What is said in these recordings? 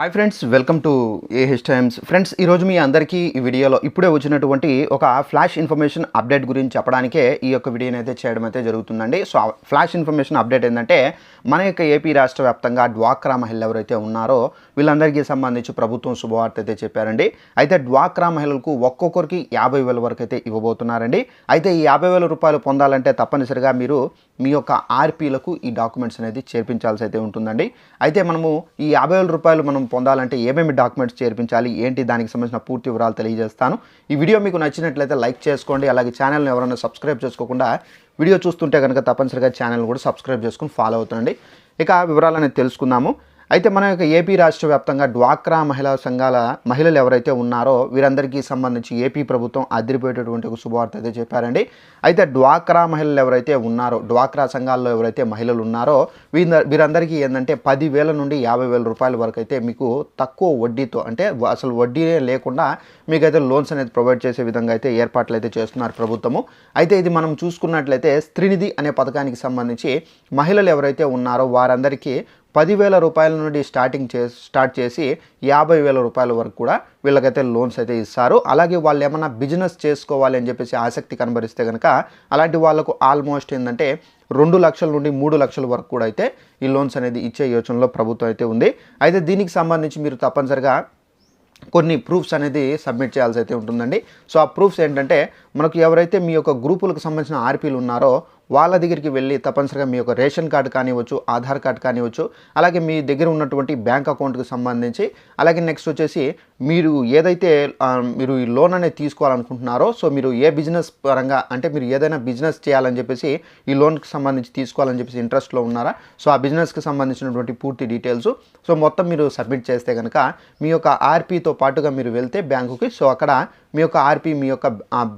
Hi friends welcome to AH times. Friends ఈరోజు మీ అందరికీ ఈ వీడియోలో ఇప్పుడే వచ్చినటువంటి ఒక ఫ్లాష్ ఇన్ఫర్మేషన్ అప్డేట్ గురించి చెప్పడానికే ఈ యొక్క వీడియోని అయితే చేయడం అయితే జరుగుతుందండి. సో ఫ్లాష్ ఇన్ఫర్మేషన్ అప్డేట్ ఏంటంటే మన యొక్క ఏపీ రాష్ట్ర వ్యాప్తంగా డ్వాక్రా మహిళలు ఎవరైతే ఉన్నారో వీళ్ళందరికీ సంబంధించి ప్రభుత్వం శుభవార్త అయితే చెప్పారండి. అయితే డ్వాక్రా మహిళలకు ఒక్కొక్కరికి యాభై వేల వరకు అయితే ఇవ్వబోతున్నారండి. అయితే ఈ యాభై వేల రూపాయలు పొందాలంటే తప్పనిసరిగా మీరు మీ యొక్క ఆర్పీలకు ఈ డాక్యుమెంట్స్ అనేది చేర్పించాల్సి అయితే ఉంటుందండి. అయితే మనము ఈ యాభై వేల రూపాయలు మనం పొందాలంటే ఏమేమి డాక్యుమెంట్స్ చేర్పించాలి ఏంటి దానికి సంబంధించిన పూర్తి వివరాలు తెలియజేస్తాను. ఈ వీడియో మీకు నచ్చినట్లయితే లైక్ చేసుకోండి అలాగే ఛానల్ని ఎవరైనా సబ్స్క్రైబ్ చేసుకోకుండా వీడియో చూస్తుంటే కనుక తప్పనిసరిగా ఛానల్ కూడా సబ్స్క్రైబ్ చేసుకుని ఫాలో అవుతుండండి. ఇక వివరాలు అనేది తెలుసుకుందాము. అయితే మన యొక్క ఏపీ రాష్ట్ర వ్యాప్తంగా డ్వాక్రా మహిళా సంఘాల మహిళలు ఎవరైతే ఉన్నారో వీరందరికీ సంబంధించి ఏపీ ప్రభుత్వం అదిరిపోయేటటువంటి ఒక శుభవార్త అయితే చెప్పారండి. అయితే డ్వాక్రా మహిళలు ఎవరైతే ఉన్నారో డ్వాక్రా సంఘాల్లో ఎవరైతే మహిళలు ఉన్నారో వీరందరికీ ఏంటంటే పదివేల నుండి యాభై వేల రూపాయల వరకు అయితే మీకు తక్కువ వడ్డీతో అంటే అసలు వడ్డీ లేకుండా మీకైతే లోన్స్ అనేది ప్రొవైడ్ చేసే విధంగా అయితే ఏర్పాట్లు అయితే చేస్తున్నారు ప్రభుత్వము. అయితే ఇది మనం చూసుకున్నట్లయితే స్త్రీనిధి అనే పథకానికి సంబంధించి మహిళలు ఎవరైతే ఉన్నారో వారందరికీ పదివేల రూపాయల నుండి స్టార్టింగ్ చే స్టార్ట్ చేసి యాభై వేల రూపాయల వరకు కూడా వీళ్ళకైతే లోన్స్ అయితే ఇస్తారు. అలాగే వాళ్ళు ఏమన్నా బిజినెస్ చేసుకోవాలి అని చెప్పేసి ఆసక్తి కనబరిస్తే కనుక అలాంటి వాళ్ళకు ఆల్మోస్ట్ ఏంటంటే రెండు లక్షల నుండి మూడు లక్షల వరకు కూడా అయితే ఈ లోన్స్ అనేది ఇచ్చే యోచనలో ప్రభుత్వం అయితే ఉంది. అయితే దీనికి సంబంధించి మీరు తప్పనిసరిగా కొన్ని ప్రూఫ్స్ అనేది సబ్మిట్ చేయాల్సి అయితే ఉంటుందండి. సో ఆ ప్రూఫ్స్ ఏంటంటే మనకు ఎవరైతే మీ యొక్క గ్రూపులకు సంబంధించిన ఆర్పీలు ఉన్నారో వాళ్ళ దగ్గరికి వెళ్ళి తప్పనిసరిగా మీ యొక్క రేషన్ కార్డు కానివ్వచ్చు ఆధార్ కార్డు కానివ్వచ్చు అలాగే మీ దగ్గర ఉన్నటువంటి బ్యాంక్ అకౌంట్కి సంబంధించి అలాగే నెక్స్ట్ వచ్చేసి మీరు ఏదైతే మీరు ఈ లోన్ అనేది తీసుకోవాలనుకుంటున్నారో సో మీరు ఏ బిజినెస్ పరంగా అంటే మీరు ఏదైనా బిజినెస్ చేయాలని చెప్పేసి ఈ లోన్కి సంబంధించి తీసుకోవాలని చెప్పేసి ఇంట్రెస్ట్లో ఉన్నారా? సో ఆ బిజినెస్కి సంబంధించినటువంటి పూర్తి డీటెయిల్స్. సో మొత్తం మీరు సబ్మిట్ చేస్తే కనుక మీ యొక్క ఆర్పీతో పాటుగా మీరు వెళ్తే బ్యాంకుకి. సో అక్కడ మీ యొక్క ఆర్పీ మీ యొక్క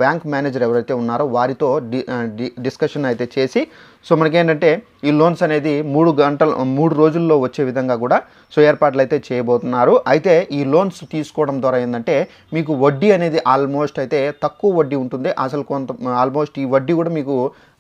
బ్యాంక్ మేనేజర్ ఎవరైతే ఉన్నారో వారితో డి డిస్కషన్ అయితే చేసి సో మనకేంటంటే ఈ లోన్స్ అనేది మూడు గంటలు మూడు రోజుల్లో వచ్చే విధంగా కూడా సో ఏర్పాట్లు అయితే చేయబోతున్నారు. అయితే ఈ లోన్స్ తీసుకోవడం ద్వారా ఏంటంటే మీకు వడ్డీ అనేది ఆల్మోస్ట్ అయితే తక్కువ వడ్డీ ఉంటుంది. అసలు కొంత ఆల్మోస్ట్ ఈ వడ్డీ కూడా మీకు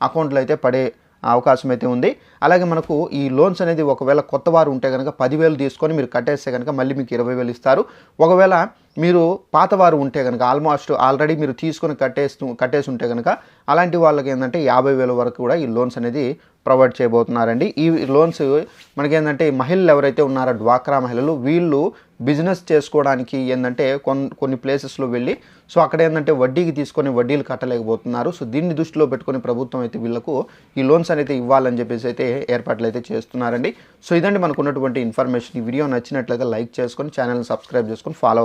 అకౌంట్లో అయితే పడే అవకాశం అయితే ఉంది. అలాగే మనకు ఈ లోన్స్ అనేది ఒకవేళ కొత్త వారు ఉంటే కనుక పదివేలు తీసుకొని మీరు కట్టేస్తే కనుక మళ్ళీ మీకు ఇరవై వేలు ఇస్తారు. ఒకవేళ మీరు పాతవారు ఉంటే కనుక ఆల్మోస్ట్ ఆల్రెడీ మీరు తీసుకొని కట్టేస్తూ కట్టేసి ఉంటే కనుక అలాంటి వాళ్ళకి ఏంటంటే యాభై వేల వరకు కూడా ఈ లోన్స్ అనేది ప్రొవైడ్ చేయబోతున్నారండి. ఈ లోన్స్ మనకేంటంటే మహిళలు ఎవరైతే ఉన్నారో డ్వాక్రా మహిళలు వీళ్ళు బిజినెస్ చేసుకోవడానికి ఏంటంటే కొన్ని కొన్ని ప్లేసెస్లో వెళ్ళి సో అక్కడ ఏంటంటే వడ్డీకి తీసుకొని వడ్డీలు కట్టలేకపోతున్నారు. సో దీన్ని దృష్టిలో పెట్టుకొని ప్రభుత్వం అయితే వీళ్ళకు ఈ లోన్స్ అనేది ఇవ్వాలని చెప్పేసి అయితే ఏర్పాట్లు అయితే చేస్తున్నారండి. సో ఇదండి మనకు ఉన్నటువంటి ఇన్ఫర్మేషన్ ఈ వీడియో నచ్చినట్లయితే లైక్ చేసుకొని ఛానల్ని సబ్స్క్రైబ్ చేసుకొని follow